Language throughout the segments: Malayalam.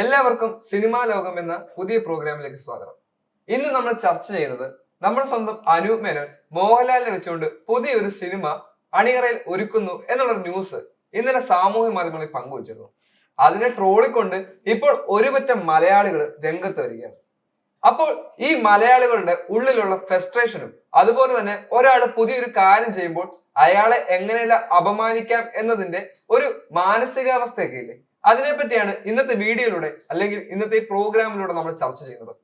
എല്ലാവർക്കും സിനിമാ ലോകം എന്ന പുതിയ പ്രോഗ്രാമിലേക്ക് സ്വാഗതം. ഇന്ന് നമ്മൾ ചർച്ച ചെയ്യുന്നത് നമ്മുടെ സ്വന്തം അനൂപ് മേനോൻ മോഹൻലാലിനെ വെച്ചുകൊണ്ട് പുതിയൊരു സിനിമ അണിയറയിൽ ഒരുക്കുന്നു എന്നുള്ള ന്യൂസ് ഇന്നലെ സാമൂഹ്യ മാധ്യമങ്ങളിൽ പങ്കുവച്ചിരുന്നു. അതിനെ ട്രോളിക്കൊണ്ട് ഇപ്പോൾ ഒരുപറ്റം മലയാളികൾ രംഗത്ത് വരികയാണ്. അപ്പോൾ ഈ മലയാളികളുടെ ഉള്ളിലുള്ള ഫ്രസ്ട്രേഷനും അതുപോലെ തന്നെ ഒരാൾ പുതിയൊരു കാര്യം ചെയ്യുമ്പോൾ അയാളെ എങ്ങനെയെല്ലാം അപമാനിക്കാം എന്നതിന്റെ ഒരു മാനസികാവസ്ഥയൊക്കെ ഇല്ലേ? അതിനെപ്പറ്റിയാണ് ഇന്നത്തെ വീഡിയോയിലൂടെ അല്ലെങ്കിൽ ഇന്നത്തെ ഈ പ്രോഗ്രാമിലൂടെ നമ്മൾ ചർച്ച ചെയ്യുന്നത്.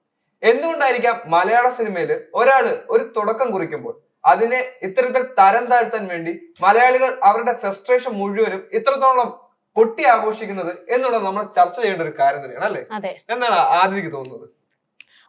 എന്തുകൊണ്ടായിരിക്കാം മലയാള സിനിമയിൽ ഒരാൾ ഒരു തുടക്കം കുറിക്കുമ്പോൾ അതിനെ ഇത്തരത്തിൽ തരം താഴ്ത്താൻ വേണ്ടി മലയാളികൾ അവരുടെ ഫ്രസ്ട്രേഷൻ മുഴുവനും ഇത്രത്തോളം കൊട്ടി ആഘോഷിക്കുന്നത് എന്നുള്ളത് നമ്മൾ ചർച്ച ചെയ്യേണ്ട ഒരു കാര്യം തന്നെയാണ് അല്ലേ? എന്നാണ് എന്താണ് ആദ്യക്ക് തോന്നുന്നത്?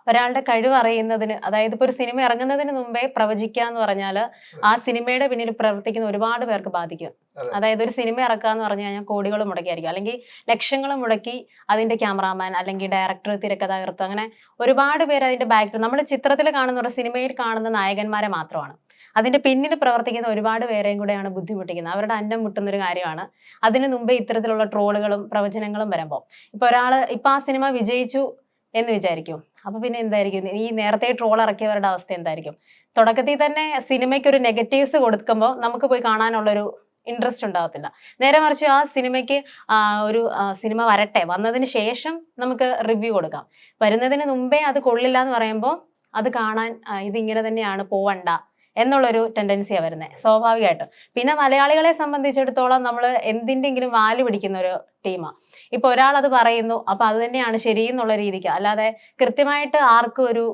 ഒരാളുടെ കഴിവ് അറിയുന്നതിന് അതായത് ഇപ്പൊ ഒരു സിനിമ ഇറങ്ങുന്നതിന് മുമ്പേ പ്രവചിക്കുക എന്ന് പറഞ്ഞാൽ ആ സിനിമയുടെ പിന്നിൽ പ്രവർത്തിക്കുന്ന ഒരുപാട് പേർക്ക് ബാധിക്കും. അതായത് ഒരു സിനിമ ഇറക്കുക എന്ന് പറഞ്ഞു കഴിഞ്ഞാൽ കോടികൾ മുടക്കിയായിരിക്കും. അല്ലെങ്കിൽ ലക്ഷങ്ങൾ മുടക്കി അതിന്റെ ക്യാമറാമാൻ അല്ലെങ്കിൽ ഡയറക്ടർ തിരക്കഥാകൃത്ത് അങ്ങനെ ഒരുപാട് പേര് അതിന്റെ ബാക്ക് നമ്മൾ ചിത്രത്തിൽ കാണുന്ന ഒരു സിനിമയിൽ കാണുന്ന നായകന്മാരെ മാത്രമാണ്. അതിന്റെ പിന്നിൽ പ്രവർത്തിക്കുന്ന ഒരുപാട് പേരെയും കൂടെയാണ് ബുദ്ധിമുട്ടിക്കുന്നത്. അവരുടെ അന്നം മുട്ടുന്ന ഒരു കാര്യമാണ്. അതിനു മുമ്പേ ഇത്തരത്തിലുള്ള ട്രോളുകളും പ്രവചനങ്ങളും വരുമ്പോൾ. ഇപ്പൊ ഒരാൾ ഇപ്പൊ ആ സിനിമ വിജയിച്ചു എന്ന് വിചാരിക്കും. അപ്പൊ പിന്നെ എന്തായിരിക്കും? ഈ നേരത്തെ ട്രോൾ ഇറക്കിയവരുടെ അവസ്ഥ എന്തായിരിക്കും? തുടക്കത്തിൽ തന്നെ സിനിമയ്ക്ക് ഒരു നെഗറ്റീവ്സ് കൊടുക്കുമ്പോൾ നമുക്ക് പോയി കാണാനുള്ളൊരു ഇൻട്രസ്റ്റ് ഉണ്ടാവത്തില്ല. നേരെ മറിച്ച് ആ സിനിമയ്ക്ക് ഒരു സിനിമ വരട്ടെ വന്നതിന് ശേഷം നമുക്ക് റിവ്യൂ കൊടുക്കാം. വരുന്നതിന് മുമ്പേ അത് കൊള്ളില്ല എന്ന് പറയുമ്പോൾ അത് കാണാൻ ഇതിങ്ങനെ തന്നെയാണ് പോവണ്ട. എന്നുള്ളൊരു ടെൻഡൻസിയാണ് വരുന്നത് സ്വാഭാവികമായിട്ടും പിന്നെ മലയാളികളെ സംബന്ധിച്ചിടത്തോളം നമ്മൾ എന്തിന്റെങ്കിലും വാൽ പിടിക്കുന്ന ഒരു ടീമാണ് ഇപ്പോൾ ഒരാൾ അത് പറയുന്നു അപ്പോൾ അത് തന്നെയാണ് ശരി എന്നുള്ള രീതിക്ക്. അല്ലാതെ കൃത്യമായിട്ട് ആർക്കും ഒരു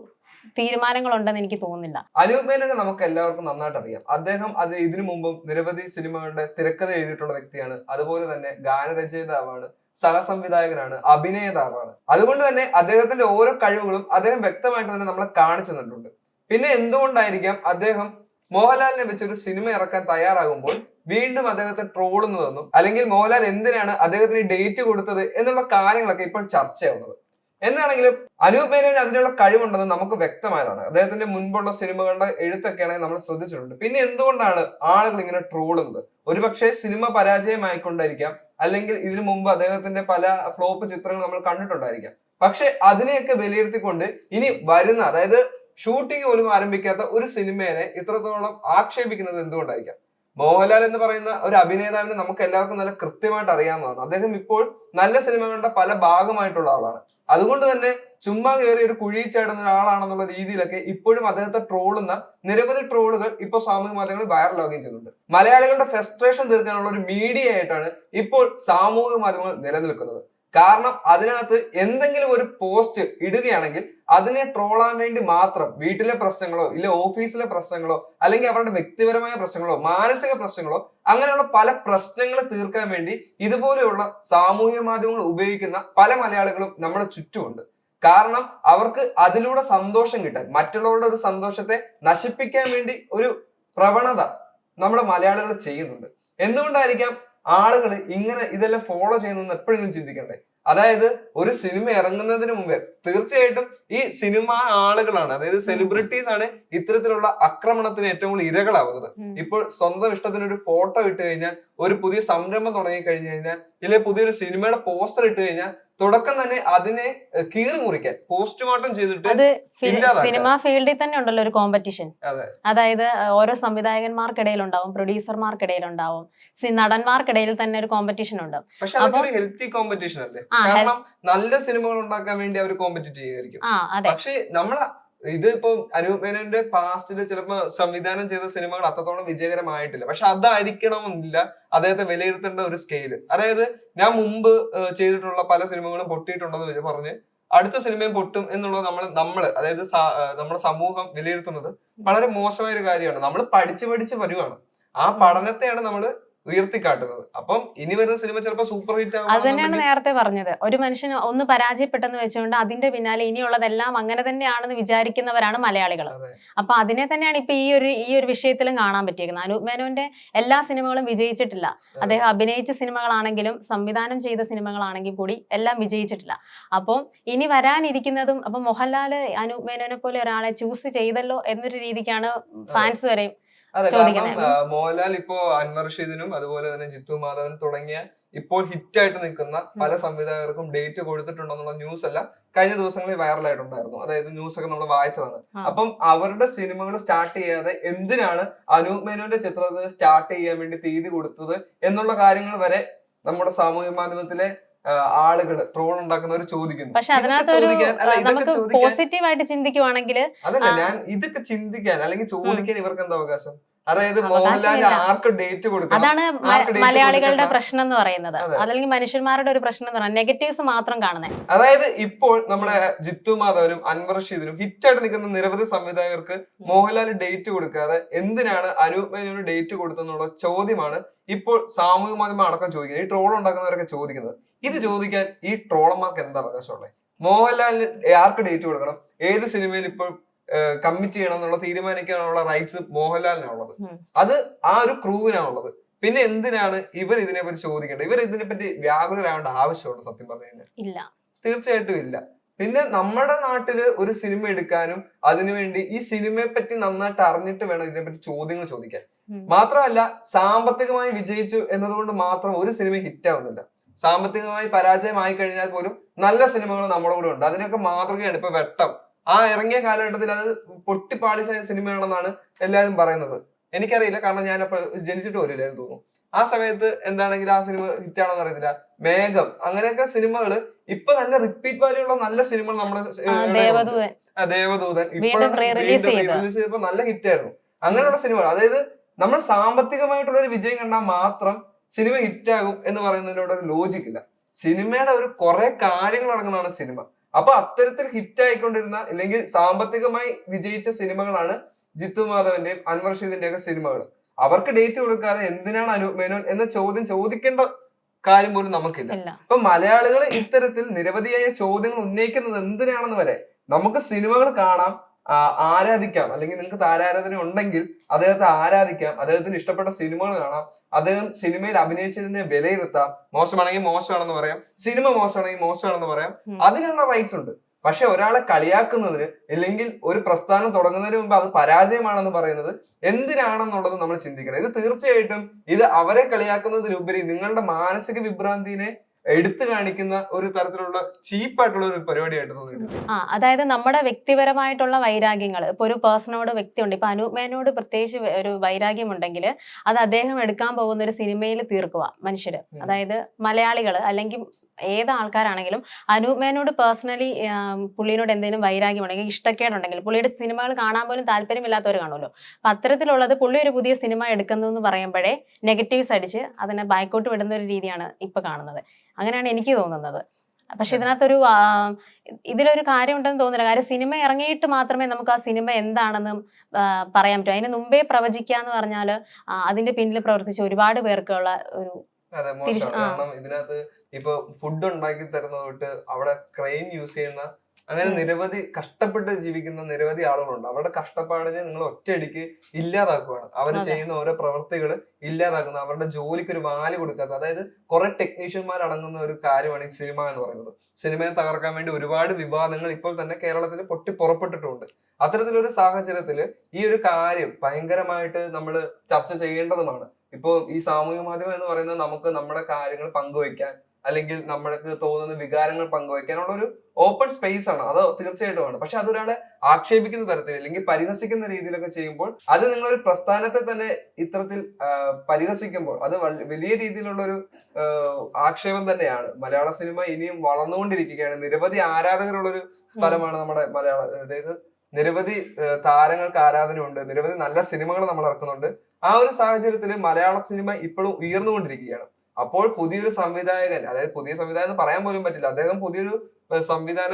തീരുമാനങ്ങളുണ്ടെന്ന് എനിക്ക് തോന്നുന്നില്ല. അനൂപ് നമുക്ക് എല്ലാവർക്കും നന്നായിട്ട് അറിയാം അദ്ദേഹം അത് ഇതിനു മുമ്പും നിരവധി സിനിമകളുടെ തിരക്കഥ എഴുതിയിട്ടുള്ള വ്യക്തിയാണ്. അതുപോലെ തന്നെ ഗാനരചയിതാവാണ് സഹസംവിധായകനാണ് അഭിനേതാവാണ്. അതുകൊണ്ട് തന്നെ അദ്ദേഹത്തിന്റെ ഓരോ കഴിവുകളും അദ്ദേഹം വ്യക്തമായിട്ട് തന്നെ നമ്മളെ കാണിച്ചു തന്നിട്ടുണ്ട്. പിന്നെ എന്തുകൊണ്ടായിരിക്കാം അദ്ദേഹം മോഹൻലാലിനെ വെച്ചൊരു സിനിമ ഇറക്കാൻ തയ്യാറാകുമ്പോൾ വീണ്ടും അദ്ദേഹത്തെ ട്രോളുന്നതെന്നും അല്ലെങ്കിൽ മോഹൻലാൽ എന്തിനാണ് അദ്ദേഹത്തിന് ഡേറ്റ് കൊടുത്തത് എന്നുള്ള കാര്യങ്ങളൊക്കെ ഇപ്പോൾ ചർച്ചയാവുന്നത് എന്നാണെങ്കിലും അനൂപ് മേനോന് അതിനുള്ള കഴിവുണ്ടെന്ന് നമുക്ക് വ്യക്തമായതാണ്. അദ്ദേഹത്തിന്റെ മുൻപുള്ള സിനിമകളുടെ എഴുത്തൊക്കെയാണെങ്കിൽ നമ്മൾ ശ്രദ്ധിച്ചിട്ടുണ്ട്. പിന്നെ എന്തുകൊണ്ടാണ് ആളുകൾ ഇങ്ങനെ ട്രോളുന്നത്? ഒരുപക്ഷെ സിനിമ പരാജയമായിക്കൊണ്ടായിരിക്കാം അല്ലെങ്കിൽ ഇതിനു മുമ്പ് അദ്ദേഹത്തിന്റെ പല ഫ്ലോപ്പ് ചിത്രങ്ങൾ നമ്മൾ കണ്ടിട്ടുണ്ടായിരിക്കാം. പക്ഷെ അതിനെയൊക്കെ വിലയിരുത്തിക്കൊണ്ട് ഇനി വരുന്ന അതായത് ഷൂട്ടിംഗ് പോലും ആരംഭിക്കാത്ത ഒരു സിനിമയെ ഇത്രത്തോളം ആക്ഷേപിക്കുന്നത് എന്തുകൊണ്ടായിരിക്കാം? മോഹൻലാൽ എന്ന് പറയുന്ന ഒരു അഭിനേതാവിനെ നമുക്ക് എല്ലാവർക്കും നല്ല കൃത്യമായിട്ട് അറിയാവുന്നതാണ്. അദ്ദേഹം ഇപ്പോൾ നല്ല സിനിമകളുടെ പല ഭാഗമായിട്ടുള്ള ആളാണ്. അതുകൊണ്ട് തന്നെ ചുമ്മാ കയറി ഒരു കുഴി ചാടുന്ന ഒരാളാണെന്നുള്ള രീതിയിലൊക്കെ ഇപ്പോഴും അദ്ദേഹത്തെ ട്രോളുന്ന നിരവധി ട്രോളുകൾ ഇപ്പോൾ സാമൂഹ്യ മാധ്യമങ്ങളിൽ വൈറലാകുകയും ചെയ്യുന്നുണ്ട്. മലയാളികളുടെ ഫ്രസ്ട്രേഷൻ തീർക്കാനുള്ള ഒരു മീഡിയ ആയിട്ടാണ് ഇപ്പോൾ സാമൂഹിക മാധ്യമങ്ങൾ നിലനിൽക്കുന്നത്. കാരണം അതിനകത്ത് എന്തെങ്കിലും ഒരു പോസ്റ്റ് ഇടുകയാണെങ്കിൽ അതിനെ ട്രോളാൻ വേണ്ടി മാത്രം വീട്ടിലെ പ്രശ്നങ്ങളോ ഇല്ല ഓഫീസിലെ പ്രശ്നങ്ങളോ അല്ലെങ്കിൽ അവരുടെ വ്യക്തിപരമായ പ്രശ്നങ്ങളോ മാനസിക പ്രശ്നങ്ങളോ അങ്ങനെയുള്ള പല പ്രശ്നങ്ങൾ തീർക്കാൻ വേണ്ടി ഇതുപോലെയുള്ള സാമൂഹ്യ മാധ്യമങ്ങൾ ഉപയോഗിക്കുന്ന പല മലയാളികളും നമ്മുടെ ചുറ്റുമുണ്ട്. കാരണം അവർക്ക് അതിലൂടെ സന്തോഷം കിട്ടാൻ മറ്റുള്ളവരുടെ ഒരു സന്തോഷത്തെ നശിപ്പിക്കാൻ വേണ്ടി ഒരു പ്രവണത നമ്മുടെ മലയാളികൾ ചെയ്യുന്നുണ്ട്. എന്തുകൊണ്ടായിരിക്കാം ആളുകൾ ഇങ്ങനെ ഇതെല്ലാം ഫോളോ ചെയ്യുന്നതെന്ന് എപ്പോഴെങ്കിലും ചിന്തിക്കണ്ടേ? അതായത് ഒരു സിനിമ ഇറങ്ങുന്നതിന് മുമ്പേ തീർച്ചയായിട്ടും ഈ സിനിമ ആളുകളാണ് അതായത് സെലിബ്രിറ്റീസ് ആണ് ഇത്തരത്തിലുള്ള ആക്രമണത്തിന് ഏറ്റവും കൂടുതൽ ഇരകളാവുന്നത്. ഇപ്പോൾ സ്വന്തം ഇഷ്ടത്തിന് ഒരു ഫോട്ടോ ഇട്ട് കഴിഞ്ഞാൽ ഒരു പുതിയ സംരംഭം തുടങ്ങി കഴിഞ്ഞു കഴിഞ്ഞാൽ ഇല്ലെ പുതിയൊരു സിനിമയുടെ പോസ്റ്റർ ഇട്ട് കഴിഞ്ഞാൽ തുടക്കം തന്നെ അതിനെ കീറി മുറിക്കാൻ പോസ്റ്റ്മോർട്ടം ചെയ്തിട്ട് അത് സിനിമാ ഫീൽഡിൽ തന്നെ ഉണ്ടല്ലോ ഒരു കോമ്പറ്റീഷൻ അതായത് ഓരോ സംവിധായകന്മാർക്കിടയിൽ ഉണ്ടാവും പ്രൊഡ്യൂസർമാർക്കിടയിൽ ഉണ്ടാവും നടന്മാർക്കിടയിൽ തന്നെ ഒരു കോമ്പറ്റീഷൻ ഉണ്ട്. പക്ഷെ അതൊക്കെ ഒരു ഹെൽത്തി കോമ്പറ്റീഷൻ അല്ലേ? കാരണം നല്ല സിനിമകൾ ഉണ്ടാക്കാൻ വേണ്ടി അവർ കോമ്പറ്റീറ്റ് ചെയ്യുമായിരിക്കും. പക്ഷെ നമ്മള ഇത് ഇപ്പൊ അനൂപ് മേനോന്റെ പാസ്റ്റിൽ ചിലപ്പോ സംവിധാനം ചെയ്ത സിനിമകൾ അത്രത്തോളം വിജയകരമായിട്ടില്ല. പക്ഷെ അതായിരിക്കണമെന്നില്ല അദ്ദേഹത്തെ വിലയിരുത്തേണ്ട ഒരു സ്കെയിൽ അതായത് ഞാൻ മുമ്പ് ചെയ്തിട്ടുള്ള പല സിനിമകളും പൊട്ടിയിട്ടുണ്ടെന്ന് പറഞ്ഞ് അടുത്ത സിനിമയും പൊട്ടും എന്നുള്ളത് നമ്മൾ നമ്മൾ അതായത് നമ്മുടെ സമൂഹം വിലയിരുത്തുന്നത് വളരെ മോശമായ ഒരു കാര്യമാണ്. നമ്മൾ പഠിച്ചു പഠിച്ച് വരുവാണ്. ആ പഠനത്തെയാണ് നമ്മൾ ഉയർത്തിക്കാട്ടുന്നത്. അപ്പം ഇനി വരുന്ന സിനിമ ചിലപ്പോൾ സൂപ്പർ ഹിറ്റ് ആകും അത് തന്നെയാണ് നേരത്തെ പറഞ്ഞത്. ഒരു മനുഷ്യൻ ഒന്ന് പരാജയപ്പെട്ടെന്ന് വെച്ചുകൊണ്ട് അതിന്റെ പിന്നാലെ ഇനിയുള്ളതെല്ലാം അങ്ങനെ തന്നെയാണെന്ന് വിചാരിക്കുന്നവരാണ് മലയാളികൾ. അപ്പൊ അതിനെ തന്നെയാണ് ഇപ്പൊ ഈ ഒരു ഈ ഒരു വിഷയത്തിലും കാണാൻ പറ്റിയിരിക്കുന്നത് അനൂപ് മേനോന്റെ എല്ലാ സിനിമകളും വിജയിച്ചിട്ടില്ല. അദ്ദേഹം അഭിനയിച്ച സിനിമകളാണെങ്കിലും സംവിധാനം ചെയ്ത സിനിമകളാണെങ്കിൽ കൂടി എല്ലാം വിജയിച്ചിട്ടില്ല. അപ്പം ഇനി വരാനിരിക്കുന്നതും അപ്പൊ മോഹൻലാൽ അനൂപ് മേനോനെ പോലെ ഒരാളെ ചൂസ് ചെയ്തല്ലോ എന്നൊരു രീതിക്കാണ് ഫാൻസ് വരെയും മോഹൻലാൽ ഇപ്പോ അൻവർ റഷീദിനും അതുപോലെ തന്നെ ജിത്തു മാധവൻ തുടങ്ങിയ ഇപ്പോൾ ഹിറ്റ് ആയിട്ട് നിൽക്കുന്ന പല സംവിധായകർക്കും ഡേറ്റ് കൊടുത്തിട്ടുണ്ടെന്നുള്ള ന്യൂസ് അല്ല കഴിഞ്ഞ ദിവസങ്ങളിൽ വൈറലായിട്ടുണ്ടായിരുന്നു. അതായത് ന്യൂസ് ഒക്കെ നമ്മൾ വായിച്ചതാണ്. അപ്പം അവരുടെ സിനിമകൾ സ്റ്റാർട്ട് ചെയ്യാതെ എന്തിനാണ് അനൂപ് മേനോന്റെ ചിത്രത്തിൽ സ്റ്റാർട്ട് ചെയ്യാൻ വേണ്ടി തീയതി കൊടുത്തത് എന്നുള്ള കാര്യങ്ങൾ വരെ നമ്മുടെ സാമൂഹ്യ മാധ്യമത്തിലെ ആളുകൾ ട്രോൾ ഉണ്ടാക്കുന്നവർ ചോദിക്കുന്നു. പക്ഷെ പോസിറ്റീവായിട്ട് ചിന്തിക്കുവാണെങ്കിൽ അതല്ല ഞാൻ ഇതൊക്കെ ചിന്തിക്കാൻ അല്ലെങ്കിൽ ചോദിക്കാൻ ഇവർക്ക് എന്താ അവകാശം? അതായത്. മോഹൻലാൽ ആർക്ക് ഡേറ്റ് കൊടുക്കും അതാണ് മലയാളികളുടെ പ്രശ്നം എന്ന് പറയുന്നത്. അതെ. അതല്ലെങ്കിൽ മനുഷ്യന്മാരുടെ ഒരു പ്രശ്നം എന്ന് പറയുന്നത്. നെഗറ്റീവ്സ് മാത്രം കാണുന്നത് അതായത് ഇപ്പോൾ നമ്മുടെ ജിത്തു മാധവനും അൻവർ റഷീദിനും ഹിറ്റായിട്ട് നിൽക്കുന്ന നിരവധി സംവിധായകർക്ക് മോഹൻലാൽ ഡേറ്റ് കൊടുക്കാതെ എന്തിനാണ് അനൂപ് മേനോന് ഡേറ്റ് കൊടുത്തെന്നുള്ള ചോദ്യമാണ് ഇപ്പോൾ സാമൂഹിക മാധ്യമം അടക്കം ചോദിക്കുന്നത്. ഈ ട്രോൾ ഉണ്ടാക്കുന്നവരൊക്കെ ചോദിക്കുന്നത്. ഇത് ചോദിക്കാൻ ഈ ട്രോളന്മാർക്ക് എന്താ അവകാശമുള്ളത്? മോഹൻലാലിന് ആർക്ക് ഡേറ്റ് കൊടുക്കണം? ഏത് സിനിമയിൽ ഇപ്പോൾ കമ്മിറ്റ് ചെയ്യണം എന്നുള്ള തീരുമാനിക്കാനുള്ള റൈറ്റ്സ് മോഹൻലാലിനാണുള്ളത്. അത് ആ ഒരു ക്രൂവിനാണുള്ളത് പിന്നെ എന്തിനാണ് ഇവർ ഇതിനെപ്പറ്റി ചോദിക്കേണ്ടത്? ഇവർ ഇതിനെപ്പറ്റി വ്യാകുലരാവേണ്ട ആവശ്യമുണ്ട് സത്യം പറഞ്ഞു കഴിഞ്ഞാൽ? ഇല്ല. തീർച്ചയായിട്ടും ഇല്ല. പിന്നെ നമ്മുടെ നാട്ടിൽ ഒരു സിനിമ എടുക്കാനും അതിനുവേണ്ടി ഈ സിനിമയെ പറ്റി നന്നായിട്ട് അറിഞ്ഞിട്ട് വേണം ഇതിനെപ്പറ്റി ചോദ്യങ്ങൾ ചോദിക്കാൻ. മാത്രമല്ല സാമ്പത്തികമായി വിജയിച്ചു എന്നതുകൊണ്ട് മാത്രം ഒരു സിനിമ ഹിറ്റ് ആവുന്നില്ല. സാമ്പത്തികമായി പരാജയമായി കഴിഞ്ഞാൽ പോലും നല്ല സിനിമകൾ നമ്മുടെ കൂടെ ഉണ്ട്. അതിനൊക്കെ മാതൃകയാണ് ഇപ്പൊ വെട്ടം. ആ ഇറങ്ങിയ കാലഘട്ടത്തിൽ അത് പൊട്ടിപ്പാടി സിനിമയാണെന്നാണ് എല്ലാവരും പറയുന്നത്. എനിക്കറിയില്ല കാരണം ഞാൻ അപ്പൊ ജനിച്ചിട്ട് വരില്ലായിരുന്നു തോന്നുന്നു. ആ സമയത്ത് എന്താണെങ്കിൽ ആ സിനിമ ഹിറ്റാണെന്ന് അറിയത്തില്ല. മേഘം അങ്ങനെയൊക്കെ സിനിമകൾ ഇപ്പൊ നല്ല റിപ്പീറ്റ് വാല്യൂ ഉള്ള നല്ല സിനിമകൾ നമ്മുടെ ദേവദൂതൻ. റിലീസ് ചെയ്തപ്പോ നല്ല ഹിറ്റ് ആയിരുന്നു. അങ്ങനെയുള്ള സിനിമകൾ അതായത് നമ്മൾ സാമ്പത്തികമായിട്ടുള്ള ഒരു വിജയം കണ്ടാൽ മാത്രം സിനിമ ഹിറ്റ് ആകും എന്ന് പറയുന്നതിനോട് ഒരു ലോജിക് ഇല്ല. സിനിമയുടെ ഒരു കുറെ കാര്യങ്ങൾ അടങ്ങുന്നതാണ് സിനിമ. അപ്പൊ അത്തരത്തിൽ ഹിറ്റ് ആയിക്കൊണ്ടിരുന്ന അല്ലെങ്കിൽ സാമ്പത്തികമായി വിജയിച്ച സിനിമകളാണ് ജിത്തു മാധവന്റെയും അൻവർ ഷീദിന്റെ ഒക്കെ സിനിമകൾ. അവർക്ക് ഡേറ്റ് കൊടുക്കാതെ എന്തിനാണ് അനൂപ് മേനോൻ എന്ന ചോദ്യം ചോദിക്കേണ്ട കാര്യം പോലും നമുക്കില്ല. അപ്പൊ മലയാളികൾ ഇത്തരത്തിൽ നിരവധിയായ ചോദ്യങ്ങൾ ഉന്നയിക്കുന്നത് എന്തിനാണെന്ന് വരെ നമുക്ക് സിനിമകൾ കാണാം ആരാധിക്കാം. അല്ലെങ്കിൽ നിങ്ങൾക്ക് താരാരാധന ഉണ്ടെങ്കിൽ അദ്ദേഹത്തെ ആരാധിക്കാം. അദ്ദേഹത്തിന് ഇഷ്ടപ്പെട്ട സിനിമകൾ കാണാം. അദ്ദേഹം സിനിമയിൽ അഭിനയിച്ചതിനെ വിലയിരുത്താം. മോശമാണെങ്കിൽ മോശമാണെന്ന് പറയാം. സിനിമ മോശമാണെങ്കിൽ മോശമാണെന്ന് പറയാം. അതിനുള്ള റൈറ്റ്സ് ഉണ്ട്. പക്ഷെ ഒരാളെ കളിയാക്കുന്നതിന് അല്ലെങ്കിൽ ഒരു പ്രസ്ഥാനം തുടങ്ങുന്നതിന് മുമ്പ് അത് പരാജയമാണെന്ന് പറയുന്നത് എന്തിനാണെന്നുള്ളത് നമ്മൾ ചിന്തിക്കണം. ഇത് തീർച്ചയായിട്ടും ഇത് അവരെ കളിയാക്കുന്നതിലുപരി നിങ്ങളുടെ മാനസിക വിഭ്രാന്തിനെ എടുത്തു കാണിക്കുന്ന ഒരു തരത്തിലുള്ള ചീപ്പായിട്ടുള്ള ഒരു പരിപാടിയായിട്ട് തോന്നിയിട്ടുണ്ട്. ആ അതായത് നമ്മുടെ വ്യക്തിപരമായിട്ടുള്ള വൈരാഗ്യങ്ങൾ ഇപ്പൊ ഒരു പേഴ്സണോട് വ്യക്തിയുണ്ട് ഇപ്പൊ അനൂപ് മേനോട് പ്രത്യേകിച്ച് ഒരു വൈരാഗ്യം ഉണ്ടെങ്കിൽ അത് അദ്ദേഹം എടുക്കാൻ പോകുന്ന ഒരു സിനിമയിൽ തീർക്കുക മനുഷ്യര്. അതായത് മലയാളികൾ അല്ലെങ്കിൽ ഏത് ആൾക്കാരാണെങ്കിലും അനൂപ് മേനോട് പേഴ്സണലി പുള്ളിനോട് എന്തെങ്കിലും വൈരാഗ്യം ഉണ്ടെങ്കിൽ ഇഷ്ടക്കേടുണ്ടെങ്കിൽ പുള്ളിയുടെ സിനിമകൾ കാണാൻ പോലും താല്പര്യമില്ലാത്തവർ കാണുമല്ലോ. അപ്പൊ അത്തരത്തിലുള്ളത് പുള്ളി ഒരു പുതിയ സിനിമ എടുക്കുന്നു എന്ന് പറയുമ്പോഴേ നെഗറ്റീവ്സ് അടിച്ച് അതിനെ ബാക്കോട്ട് വിടുന്ന ഒരു രീതിയാണ് ഇപ്പൊ കാണുന്നത്. അങ്ങനെയാണ് എനിക്ക് തോന്നുന്നത്. പക്ഷെ ഇതിനകത്തൊരു ഇതിലൊരു കാര്യം ഉണ്ടെന്ന് തോന്നുന്നില്ല. കാര്യം സിനിമ ഇറങ്ങിയിട്ട് മാത്രമേ നമുക്ക് ആ സിനിമ എന്താണെന്ന് പറയാൻ പറ്റൂ. അതിന് മുമ്പേ പ്രവചിക്കുക എന്ന് പറഞ്ഞാൽ അതിന്റെ പിന്നിൽ പ്രവർത്തിച്ച ഒരുപാട് പേർക്കുള്ള ഒരു ഇതിനകത്ത് ഇപ്പൊ ഫുഡ് ഉണ്ടാക്കി തരുന്നത് തൊട്ട് അവിടെ ക്രെയിൻ യൂസ് ചെയ്യുന്ന അങ്ങനെ നിരവധി കഷ്ടപ്പെട്ട് ജീവിക്കുന്ന നിരവധി ആളുകളുണ്ട്. അവരുടെ കഷ്ടപ്പാടിനെ നിങ്ങൾ ഒറ്റയടിക്ക് ഇല്ലാതാക്കുകയാണ് അവർ ചെയ്യുന്ന ഓരോ പ്രവൃത്തികൾ ഇല്ലാതാക്കുന്ന. അവരുടെ ജോലിക്ക് ഒരു വാൽ കൊടുക്കാത്ത അതായത് കുറെ ടെക്നീഷ്യന്മാർ അടങ്ങുന്ന ഒരു കാര്യമാണ് ഈ സിനിമ എന്ന് പറയുന്നത്. സിനിമയെ തകർക്കാൻ വേണ്ടി ഒരുപാട് വിവാദങ്ങൾ ഇപ്പോൾ തന്നെ കേരളത്തിൽ പൊട്ടി പുറപ്പെട്ടിട്ടുണ്ട്. അത്തരത്തിലൊരു സാഹചര്യത്തിൽ ഈ ഒരു കാര്യം ഭയങ്കരമായിട്ട് നമ്മൾ ചർച്ച ചെയ്യേണ്ടതുമാണ്. ഇപ്പോ ഈ സാമൂഹ്യ മാധ്യമം എന്ന് പറയുന്നത് നമുക്ക് നമ്മുടെ കാര്യങ്ങൾ പങ്കുവയ്ക്കാൻ അല്ലെങ്കിൽ നമ്മൾക്ക് തോന്നുന്ന വികാരങ്ങൾ പങ്കുവയ്ക്കാനുള്ള ഒരു ഓപ്പൺ സ്പേസ് ആണ്. അത് തീർച്ചയായിട്ടും ആണ്. പക്ഷെ അതൊരാളെ ആക്ഷേപിക്കുന്ന തരത്തിൽ അല്ലെങ്കിൽ പരിഹസിക്കുന്ന രീതിയിലൊക്കെ ചെയ്യുമ്പോൾ അത് നിങ്ങളൊരു പ്രസ്ഥാനത്തെ തന്നെ ഇത്തരത്തിൽ പരിഹസിക്കുമ്പോൾ അത് വലിയ രീതിയിലുള്ള ഒരു ആക്ഷേപം തന്നെയാണ്. മലയാള സിനിമ ഇനിയും വളർന്നുകൊണ്ടിരിക്കുകയാണ്. നിരവധി ആരാധകരുള്ള ഒരു സ്ഥലമാണ് നമ്മുടെ മലയാള അതായത് നിരവധി താരങ്ങൾക്ക് ആരാധനയുണ്ട്. നിരവധി നല്ല സിനിമകൾ നമ്മൾ ഇറക്കുന്നുണ്ട്. ആ ഒരു സാഹചര്യത്തിൽ മലയാള സിനിമ ഇപ്പോഴും ഉയർന്നുകൊണ്ടിരിക്കുകയാണ്. അപ്പോൾ പുതിയൊരു സംവിധായകൻ അതായത് പുതിയ സംവിധായകൻ എന്ന് പറയാൻ പോലും പറ്റില്ല. അദ്ദേഹം പുതിയൊരു സംവിധാന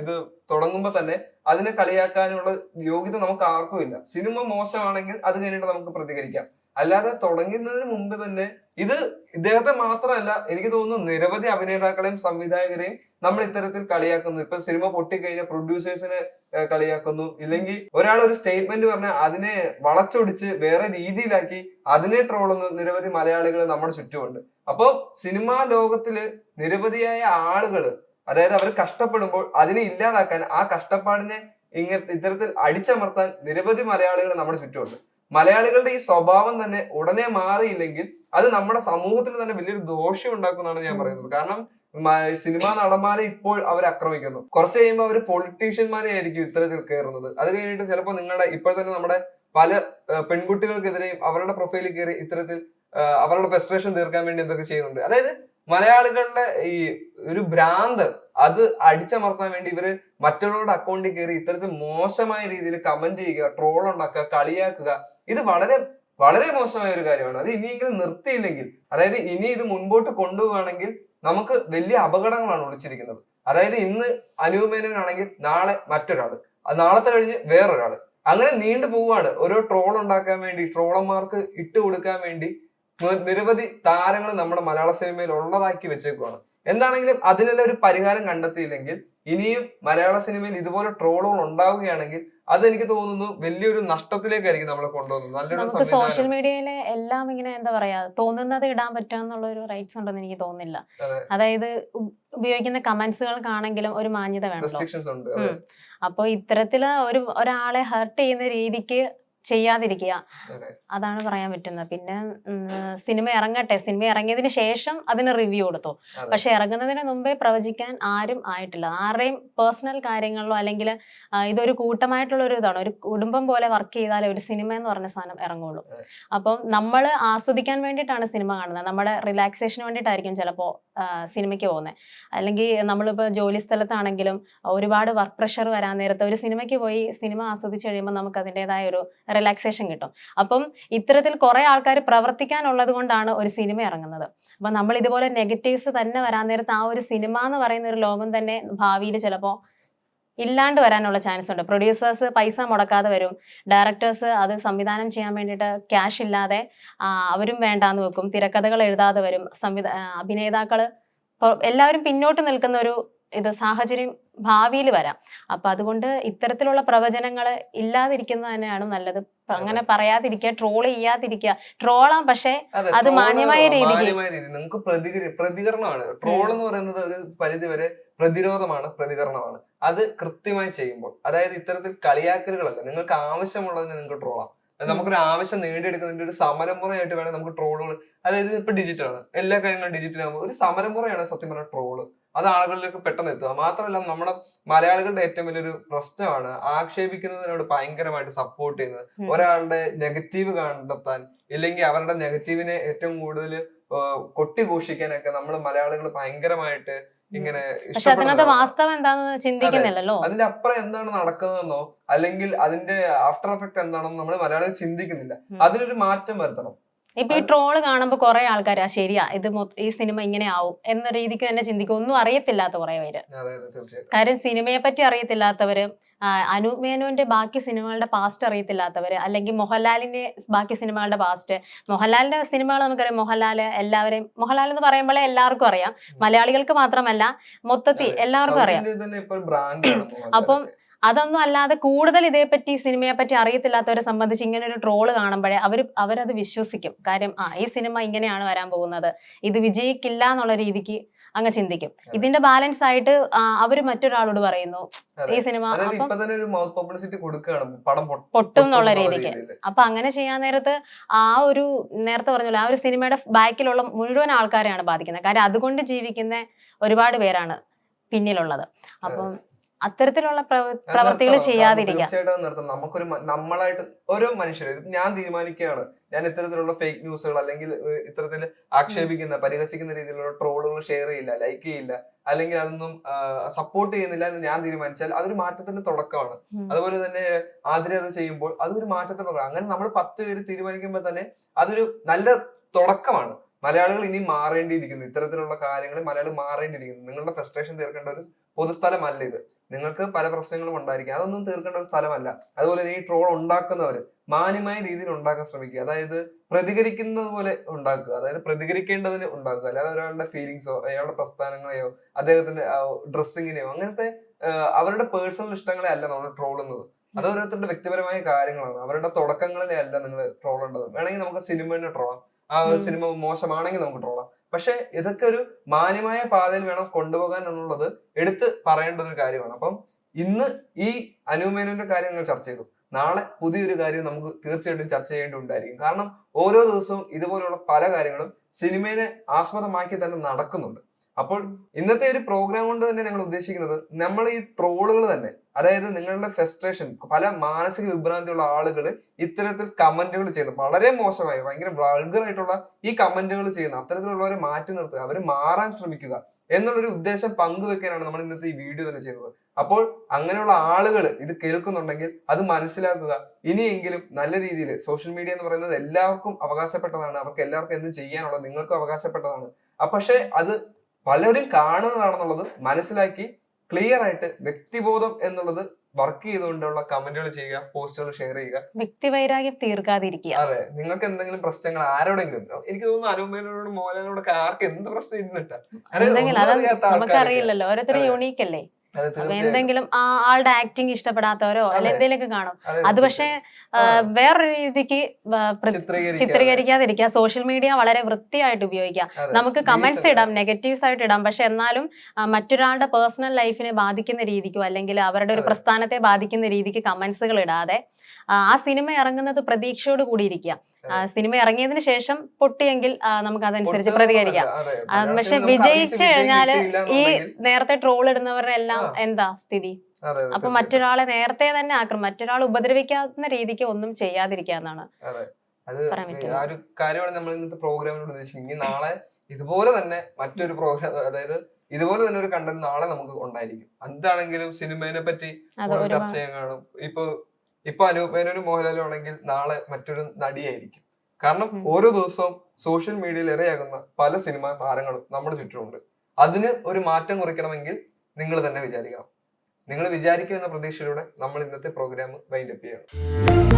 ഇത് തുടങ്ങുമ്പോൾ തന്നെ അതിനെ കളിയാക്കാനുള്ള യോഗ്യത നമുക്ക് ആർക്കും ഇല്ല. സിനിമ മോശമാണെങ്കിൽ അത് കഴിഞ്ഞിട്ട് നമുക്ക് പ്രതികരിക്കാം. അല്ലാതെ തുടങ്ങുന്നതിന് മുമ്പ് തന്നെ ഇത് ഇദ്ദേഹത്തെ മാത്രമല്ല എനിക്ക് തോന്നുന്നു നിരവധി അഭിനേതാക്കളെയും സംവിധായകരെയും നമ്മൾ ഇത്തരത്തിൽ കളിയാക്കുന്നു. ഇപ്പൊ സിനിമ പൊട്ടിക്കഴിഞ്ഞാൽ പ്രൊഡ്യൂസേഴ്സിനെ കളിയാക്കുന്നു. ഇല്ലെങ്കിൽ ഒരാൾ ഒരു സ്റ്റേറ്റ്മെന്റ് പറഞ്ഞ അതിനെ വളച്ചൊടിച്ച് വേറെ രീതിയിലാക്കി അതിനെ ട്രോളുന്ന നിരവധി മലയാളികൾ നമ്മുടെ ചുറ്റുമുണ്ട്. അപ്പോൾ സിനിമാ ലോകത്തിൽ നിരവധിയായ ആളുകൾ അതായത് അവർ കഷ്ടപ്പെടുമ്പോൾ അതിനെ ഇല്ലാതാക്കാൻ ആ കഷ്ടപ്പാടിനെ ഇങ്ങനെ ഇത്തരത്തിൽ അടിച്ചമർത്താൻ നിരവധി മലയാളികൾ നമ്മുടെ ചുറ്റുമുണ്ട്. മലയാളികളുടെ ഈ സ്വഭാവം തന്നെ ഉടനെ മാറിയില്ലെങ്കിൽ അത് നമ്മുടെ സമൂഹത്തിന് തന്നെ വലിയൊരു ദോഷം ഉണ്ടാക്കുമെന്നാണ് ഞാൻ പറയുന്നത്. കാരണം സിനിമാ നടന്മാരെ ഇപ്പോൾ അവർ ആക്രമിക്കുന്നു. കുറച്ച് കഴിയുമ്പോൾ അവർ പൊളിറ്റീഷ്യന്മാരെ ആയിരിക്കും ഇത്തരത്തിൽ കയറുന്നത് അത് കഴിഞ്ഞിട്ട് ചിലപ്പോൾ നിങ്ങളുടെ ഇപ്പോൾ തന്നെ നമ്മുടെ പല പെൺകുട്ടികൾക്കെതിരെയും അവരുടെ പ്രൊഫൈലിൽ കയറി ഇത്തരത്തിൽ അവരുടെ ഫ്രസ്ട്രേഷൻ തീർക്കാൻ വേണ്ടി എന്തൊക്കെ ചെയ്യുന്നുണ്ട്. അതായത് മലയാളികളുടെ ഈ ഒരു ഭ്രാന്ത് അത് അടിച്ചമർത്താൻ വേണ്ടി ഇവർ മറ്റുള്ളവരുടെ അക്കൗണ്ടിൽ കയറി ഇത്തരത്തിൽ മോശമായ രീതിയിൽ കമന്റ് ചെയ്യുക ട്രോൾ ഉണ്ടാക്കുക കളിയാക്കുക ഇത് വളരെ വളരെ മോശമായ ഒരു കാര്യമാണ്. അത് ഇനിയെങ്കിലും നിർത്തിയില്ലെങ്കിൽ അതായത് ഇനി ഇത് മുൻപോട്ട് കൊണ്ടുപോവുകയാണെങ്കിൽ നമുക്ക് വലിയ അപകടങ്ങളാണ് ഒളിച്ചിരിക്കുന്നത്. അതായത് ഇന്ന് അനൂപേനാണെങ്കിൽ നാളെ മറ്റൊരാൾ നാളത്തെ കഴിഞ്ഞ് വേറൊരാൾ. അങ്ങനെ നീണ്ടു പോവുകയാണ്. ഓരോ ട്രോൾ ഉണ്ടാക്കാൻ വേണ്ടി ട്രോളന്മാർക്ക് ഇട്ട് കൊടുക്കാൻ വേണ്ടി നിരവധി താരങ്ങൾ നമ്മുടെ മലയാള സിനിമയിൽ ഉള്ളതാക്കി വെച്ചേക്കുവാണ്. എന്താണെങ്കിലും അതിനെല്ലാം ഒരു പരിഹാരം കണ്ടെത്തിയില്ലെങ്കിൽ ഇനിയും മലയാള സിനിമയിൽ ഇതുപോലെ ട്രോളുകൾ ഉണ്ടാവുകയാണെങ്കിൽ അത് എനിക്ക് തോന്നുന്നു വലിയൊരു നഷ്ടത്തിലേക്കായിരിക്കും നമ്മളെ കൊണ്ടുപോകുന്നത് നല്ലൊരു നമുക്ക് സോഷ്യൽ മീഡിയയിലെ എല്ലാം ഇങ്ങനെ എന്താ പറയാ തോന്നുന്നത് ഇടാൻ പറ്റുക ഒരു റൈറ്റ്സ് ഉണ്ടെന്ന് എനിക്ക് തോന്നുന്നില്ല. അതായത് ഉപയോഗിക്കുന്ന കമന്റ്സുകൾക്കാണെങ്കിലും ഒരു മാന്യത വേണം. അപ്പൊ ഇത്തരത്തിൽ ഒരു ഒരാളെ ഹർട്ട് ചെയ്യുന്ന രീതിക്ക് ചെയ്യാതിരിക്കുക. അതാണ് പറയാൻ പറ്റുന്നത് പിന്നെ സിനിമ ഇറങ്ങട്ടെ. സിനിമ ഇറങ്ങിയതിന് ശേഷം അതിന് റിവ്യൂ കൊടുത്തു. പക്ഷെ ഇറങ്ങുന്നതിന് മുമ്പേ പ്രവചിക്കാൻ ആരും ആയിട്ടില്ല. ആരുടെയും പേഴ്സണൽ കാര്യങ്ങളിലോ അല്ലെങ്കിൽ ഇതൊരു കൂട്ടമായിട്ടുള്ള ഒരു ഇതാണ്. ഒരു കുടുംബം പോലെ വർക്ക് ചെയ്താലേ ഒരു സിനിമ എന്ന് പറഞ്ഞ സാധനം ഇറങ്ങുള്ളൂ. അപ്പം നമ്മൾ ആസ്വദിക്കാൻ വേണ്ടിയിട്ടാണ് സിനിമ കാണുന്നത്. നമ്മുടെ റിലാക്സേഷന് വേണ്ടിയിട്ടായിരിക്കും ചിലപ്പോൾ സിനിമയ്ക്ക് പോകുന്നത് അല്ലെങ്കിൽ നമ്മളിപ്പോൾ ജോലി സ്ഥലത്താണെങ്കിലും ഒരുപാട് വർക്ക് പ്രഷർ വരാൻ നേരത്തെ ഒരു സിനിമയ്ക്ക് പോയി സിനിമ ആസ്വദിച്ച് കഴിയുമ്പോൾ നമുക്ക് അതിന്റെതായ ഒരു റിലാക്സേഷൻ കിട്ടും. അപ്പം ഇത്തരത്തിൽ കുറെ ആൾക്കാർ പ്രവർത്തിക്കാനുള്ളത് കൊണ്ടാണ് ഒരു സിനിമ ഇറങ്ങുന്നത്. അപ്പം നമ്മൾ ഇതുപോലെ നെഗറ്റീവ്സ് തന്നെ വരാൻ നേരത്ത് ആ ഒരു സിനിമ എന്ന് പറയുന്ന ഒരു ലോകം തന്നെ ഭാവിയിൽ ചിലപ്പോൾ ഇല്ലാണ്ട് വരാനുള്ള ചാൻസ് ഉണ്ട്. പ്രൊഡ്യൂസേഴ്സ് പൈസ മുടക്കാതെ വരും. ഡയറക്ടേഴ്സ് അത് സംവിധാനം ചെയ്യാൻ വേണ്ടിയിട്ട് ക്യാഷ് ഇല്ലാതെ അവരും വേണ്ടാന്ന് വെക്കും. തിരക്കഥകൾ എഴുതാതെ വരും. സംവിധാ അഭിനേതാക്കൾ എല്ലാവരും പിന്നോട്ട് നിൽക്കുന്ന ഒരു ഇത് സാഹചര്യം ഭാവിയിൽ വരാം. അപ്പൊ അതുകൊണ്ട് ഇത്തരത്തിലുള്ള പ്രവചനങ്ങൾ ഇല്ലാതിരിക്കുന്നത് തന്നെയാണ് നല്ലത്. അങ്ങനെ പറയാതിരിക്കുക ട്രോൾ ചെയ്യാതിരിക്കുക. ട്രോളാം പക്ഷെ അതെ, മാന്യമായ രീതിയിൽ നിങ്ങൾക്ക് പ്രതികരി പ്രതികരണമാണ്. ട്രോൾ എന്ന് പറയുന്നത് ഒരു പരിധി വരെ പ്രതിരോധമാണ് പ്രതികരണമാണ്. അത് കൃത്യമായി ചെയ്യുമ്പോൾ അതായത് ഇത്തരത്തിൽ കളിയാക്കലുകളല്ല. നിങ്ങൾക്ക് ആവശ്യമുള്ളതിന് നിങ്ങൾക്ക് ട്രോളാം നമുക്കൊരു ആവശ്യം നേടിയെടുക്കുന്നതിന്റെ ഒരു സമരമുറയായിട്ട് വേണം നമുക്ക് ട്രോളുകൾ അതായത് ഇപ്പൊ ഡിജിറ്റൽ ആണ്. എല്ലാ കാര്യങ്ങളും ഡിജിറ്റൽ ആകുമ്പോൾ ഒരു സമരമുറയാണ് സത്യം പറഞ്ഞ ട്രോൾ അത് ആളുകളിലേക്ക് പെട്ടെന്ന് എത്തുക മാത്രമല്ല നമ്മുടെ മലയാളികളുടെ ഏറ്റവും വലിയൊരു പ്രശ്നമാണ് ആക്ഷേപിക്കുന്നതിനോട് ഭയങ്കരമായിട്ട് സപ്പോർട്ട് ചെയ്യുന്നത്. ഒരാളുടെ നെഗറ്റീവ് കണ്ടെത്താൻ ഇല്ലെങ്കിൽ അവരുടെ നെഗറ്റീവിനെ ഏറ്റവും കൂടുതൽ കൊട്ടിഘോഷിക്കാനൊക്കെ നമ്മൾ മലയാളികൾ ഭയങ്കരമായിട്ട് ഇങ്ങനെ പക്ഷെ അതിനകത്ത് ഇഷ്ടപ്പെടുന്നവരാണ്. വാസ്തവം എന്താണെന്ന് ചിന്തിക്കുന്നില്ലല്ലോ. അതിന്റെ അപ്പുറം എന്താണ് നടക്കുന്നതെന്നോ അല്ലെങ്കിൽ അതിന്റെ ആഫ്റ്റർ എഫക്ട് എന്താണെന്നോ നമ്മൾ മലയാളികൾ ചിന്തിക്കുന്നില്ല. അതിനൊരു മാറ്റം വരുത്തണം. ഇപ്പൊ ഈ ട്രോൾ കാണുമ്പോൾ കുറെ ആൾക്കാർ ആ ശരിയാ ഇത് ഈ സിനിമ ഇങ്ങനെ ആവും എന്ന രീതിക്ക് തന്നെ ചിന്തിക്കും. ഒന്നും അറിയത്തില്ലാത്ത കുറെ പേര്. കാര്യം സിനിമയെ പറ്റി അറിയത്തില്ലാത്തവര് അനുമേനുവിന്റെ അനൂപ് മേനോന്റെ ബാക്കി സിനിമകളുടെ പാസ്റ്റ് അറിയത്തില്ലാത്തവര് അല്ലെങ്കിൽ മോഹൻലാലിന്റെ ബാക്കി സിനിമകളുടെ പാസ്റ്റ് മോഹൻലാലിന്റെ സിനിമകൾ നമുക്കറിയാം. മോഹൻലാൽ എല്ലാവരെയും മോഹൻലാൽ എന്ന് പറയുമ്പോഴേ എല്ലാവർക്കും അറിയാം. മലയാളികൾക്ക് മാത്രമല്ല മൊത്തത്തിൽ എല്ലാവർക്കും അറിയാം. അപ്പം അതൊന്നും അല്ലാതെ കൂടുതൽ ഇതേപ്പറ്റി സിനിമയെ പറ്റി അറിയത്തില്ലാത്തവരെ സംബന്ധിച്ച് ഇങ്ങനെ ഒരു ട്രോൾ കാണുമ്പോഴേ അവർ അവരത് വിശ്വസിക്കും. കാര്യം ആ ഈ സിനിമ ഇങ്ങനെയാണ് വരാൻ പോകുന്നത്. ഇത് വിജയിക്കില്ല എന്നുള്ള രീതിക്ക് അങ്ങ് ചിന്തിക്കും. ഇതിന്റെ ബാലൻസ് ആയിട്ട് അവർ മറ്റൊരാളോട് പറയുന്നു ഈ സിനിമ പബ്ലിസിറ്റി കൊടുക്കുകയാണ്. പടം പൊട്ടും എന്നുള്ള രീതിക്ക്. അപ്പൊ അങ്ങനെ ചെയ്യാൻ നേരത്ത് ആ ഒരു നേരത്തെ പറഞ്ഞല്ലോ ആ ഒരു സിനിമയുടെ ബാക്കിലുള്ള മുഴുവൻ ആൾക്കാരെയാണ് ബാധിക്കുന്നത്. കാര്യം അതുകൊണ്ട് ജീവിക്കുന്ന ഒരുപാട് പേരാണ് പിന്നിലുള്ളത്. അപ്പം അത്തരത്തിലുള്ള പ്രവൃത്തികൾ. ചെയ്യാതിരിക്കുക തീർച്ചയായിട്ടും നിർത്തണം. നമുക്കൊരു നമ്മളായിട്ട് ഓരോ മനുഷ്യർ ഞാൻ തീരുമാനിക്കുകയാണ്. ഞാൻ ഇത്തരത്തിലുള്ള ഫേക്ക് ന്യൂസുകൾ അല്ലെങ്കിൽ ഇത്തരത്തിൽ ആക്ഷേപിക്കുന്ന പരിഹസിക്കുന്ന രീതിയിലുള്ള ട്രോളുകൾ ഷെയർ ചെയ്യില്ല ലൈക്ക് ചെയ്യില്ല അല്ലെങ്കിൽ അതൊന്നും സപ്പോർട്ട് ചെയ്യുന്നില്ല എന്ന് ഞാൻ തീരുമാനിച്ചാൽ അതൊരു മാറ്റത്തിന്റെ തുടക്കമാണ്. അതുപോലെ തന്നെ ആതിര അത് ചെയ്യുമ്പോൾ അതൊരു മാറ്റത്തിന്റെ തുടക്കം. അങ്ങനെ നമ്മൾ പത്ത് പേര് തീരുമാനിക്കുമ്പോൾ തന്നെ അതൊരു നല്ല തുടക്കമാണ്. മലയാളികൾ ഇനി മാറേണ്ടിയിരിക്കുന്നു. ഇത്തരത്തിലുള്ള കാര്യങ്ങൾ മലയാളികൾ മാറേണ്ടിയിരിക്കുന്നു. നിങ്ങളുടെ ഫ്രസ്ട്രേഷൻ തീർക്കേണ്ട ഒരു പൊതുസ്ഥലമല്ല ഇത്. നിങ്ങൾക്ക് പല പ്രശ്നങ്ങളും ഉണ്ടായിരിക്കും. അതൊന്നും തീർക്കേണ്ട ഒരു സ്ഥലമല്ല. അതുപോലെ തന്നെ ഈ ട്രോൾ ഉണ്ടാക്കുന്നവർ മാന്യമായ രീതിയിൽ ഉണ്ടാക്കാൻ ശ്രമിക്കുക. അതായത് പ്രതികരിക്കുന്നത് പോലെ ഉണ്ടാക്കുക. അതായത് പ്രതികരിക്കേണ്ടതിന് ഉണ്ടാക്കുക. അല്ലാതെ ഒരാളുടെ ഫീലിങ്സോ അയാളുടെ പ്രസ്ഥാനങ്ങളെയോ അദ്ദേഹത്തിന്റെ ഡ്രസ്സിങ്ങിനെയോ അങ്ങനത്തെ അവരുടെ പേഴ്സണൽ ഇഷ്ടങ്ങളെ അല്ല നമ്മൾ ട്രോളുന്നത് അത് ഓരോരുത്തരുടെ വ്യക്തിപരമായ കാര്യങ്ങളാണ്. അവരുടെ തുടക്കങ്ങളിലെ അല്ല നിങ്ങൾ ട്രോളേണ്ടത് വേണമെങ്കിൽ നമുക്ക് സിനിമ തന്നെ ട്രോളാം ആ ഒരു സിനിമ മോശമാണെങ്കിൽ നമുക്ക് ട്രോളാം പക്ഷെ ഇതൊക്കെ ഒരു മാന്യമായ പാതയിൽ വേണം കൊണ്ടുപോകാൻ എന്നുള്ളത് എടുത്ത് പറയേണ്ട ഒരു കാര്യമാണ്. അപ്പം ഇന്ന് ഈ അനുമേനന്റെ കാര്യം ഞങ്ങൾ ചർച്ച ചെയ്തു. നാളെ പുതിയൊരു കാര്യം നമുക്ക് തീർച്ചയായിട്ടും ചർച്ച ചെയ്യേണ്ടതുണ്ടായിരിക്കും. കാരണം ഓരോ ദിവസവും ഇതുപോലെയുള്ള പല കാര്യങ്ങളും സിനിമയെ ആസ്പദമാക്കി തന്നെ നടക്കുന്നുണ്ട്. അപ്പോൾ ഇന്നത്തെ ഒരു പ്രോഗ്രാം കൊണ്ട് തന്നെ ഞങ്ങൾ ഉദ്ദേശിക്കുന്നത് നമ്മൾ ഈ ട്രോളുകൾ തന്നെ അതായത് നിങ്ങളുടെ ഫ്രസ്ട്രേഷൻ പല മാനസിക വിഭ്രാന്തിയുള്ള ആളുകൾ ഇത്തരത്തിൽ കമന്റുകൾ ചെയ്യുന്നു. വളരെ മോശമായി ഭയങ്കര ആയിട്ടുള്ള ഈ കമന്റുകൾ ചെയ്യുന്നു. അത്തരത്തിലുള്ളവരെ മാറ്റി നിർത്തുക അവർ മാറാൻ ശ്രമിക്കുക എന്നുള്ളൊരു ഉദ്ദേശം പങ്കുവെക്കാനാണ് നമ്മൾ ഇന്നത്തെ ഈ വീഡിയോ തന്നെ ചെയ്യുന്നത്. അപ്പോൾ അങ്ങനെയുള്ള ആളുകൾ ഇത് കേൾക്കുന്നുണ്ടെങ്കിൽ അത് മനസ്സിലാക്കുക. ഇനിയെങ്കിലും നല്ല രീതിയിൽ സോഷ്യൽ മീഡിയ എന്ന് പറയുന്നത് എല്ലാവർക്കും അവകാശപ്പെട്ടതാണ്. അവർക്ക് എല്ലാവർക്കും എന്തും ചെയ്യാനുള്ളത് നിങ്ങൾക്കും അവകാശപ്പെട്ടതാണ്. പക്ഷേ അത് പലരും കാണുന്നതാണെന്നുള്ളത് മനസ്സിലാക്കി ക്ലിയർ ആയിട്ട് വ്യക്തിബോധം എന്നുള്ളത് വർക്ക് ചെയ്തുകൊണ്ടുള്ള കമന്റുകൾ ചെയ്യുക പോസ്റ്റുകൾ ഷെയർ ചെയ്യുക. വ്യക്തിവൈരാഗ്യം തീർക്കാതിരിക്കുക. അതെ നിങ്ങൾക്ക് എന്തെങ്കിലും പ്രശ്നങ്ങൾ ആരോടെങ്കിലും എനിക്ക് തോന്നുന്നു അനുമേനോടും മോഹൻലാലിനോടൊക്കെ ആർക്ക് എന്ത് പ്രശ്നം ഇരുന്നിട്ടാ ഓരോരുത്തരും യൂണീക്ക് അല്ലേ? എന്തെങ്കിലും ആളുടെ ആക്ടിങ് ഇഷ്ടപ്പെടാത്തവരോ അല്ലെ. എന്തെങ്കിലുമൊക്കെ കാണും. അത് പക്ഷേ. വേറൊരു രീതിക്ക് ചിത്രീകരിക്കാതിരിക്കുക. സോഷ്യൽ മീഡിയ വളരെ വൃത്തിയായിട്ട് ഉപയോഗിക്കുക. നമുക്ക് കമന്റ്സ് ഇടാം നെഗറ്റീവ്സ് ആയിട്ട് ഇടാം. പക്ഷെ എന്നാലും മറ്റൊരാളുടെ പേഴ്സണൽ ലൈഫിനെ ബാധിക്കുന്ന രീതിക്കോ അല്ലെങ്കിൽ അവരുടെ ഒരു. പ്രസ്ഥാനത്തെ ബാധിക്കുന്ന രീതിക്ക് കമന്റ്സുകൾ ഇടാതെ ആ, സിനിമ ഇറങ്ങുന്നത് പ്രതീക്ഷയോട് കൂടി ഇരിക്കുക. സിനിമ ഇറങ്ങിയതിന് ശേഷം പൊട്ടിയെങ്കിൽ നമുക്ക് അതനുസരിച്ച് പ്രതികരിക്കാം. പക്ഷെ വിജയിച്ചു കഴിഞ്ഞാൽ ഈ നേരത്തെ ട്രോൾ ഇടുന്നവരുടെ എല്ലാം. എന്താ സ്ഥിതി? അപ്പൊ മറ്റൊരാളെ നേരത്തെ തന്നെ ആക്രമം മറ്റൊരാൾ ഉപദ്രവിക്കാത്ത രീതിക്ക് ഒന്നും ചെയ്യാതിരിക്കാന്നാണ് അതെ. ആ ഒരു കാര്യമാണ് നമ്മൾ ഇന്നത്തെ പ്രോഗ്രാമിനോട് ഉദ്ദേശിക്കുന്നത്. ഇനി നാളെ ഇതുപോലെ തന്നെ മറ്റൊരു പ്രോഗ്രാം അതായത് ഇതുപോലെ തന്നെ ഒരു കണ്ടന്റ് നാളെ നമുക്ക് ഉണ്ടായിരിക്കും. എന്താണെങ്കിലും സിനിമയെ പറ്റി ചർച്ച ചെയ്യാൻ കാണും. ഇപ്പൊ ഇപ്പൊ അനൂപേനൊരു മോഹൻലാലും ആണെങ്കിൽ നാളെ മറ്റൊരു നടിയായിരിക്കും. കാരണം ഓരോ ദിവസവും സോഷ്യൽ മീഡിയയിൽ ഇരയാകുന്ന പല സിനിമാ താരങ്ങളും നമ്മുടെ ചുറ്റുമുണ്ട്. അതിന് ഒരു മാറ്റം കുറിക്കണമെങ്കിൽ നിങ്ങൾ തന്നെ വിചാരിക്കണം. നിങ്ങൾ വിചാരിക്കുമെന്ന പ്രതീക്ഷയിലൂടെ നമ്മൾ ഇന്നത്തെ പ്രോഗ്രാം വൈൻഡപ്പ് ചെയ്യണം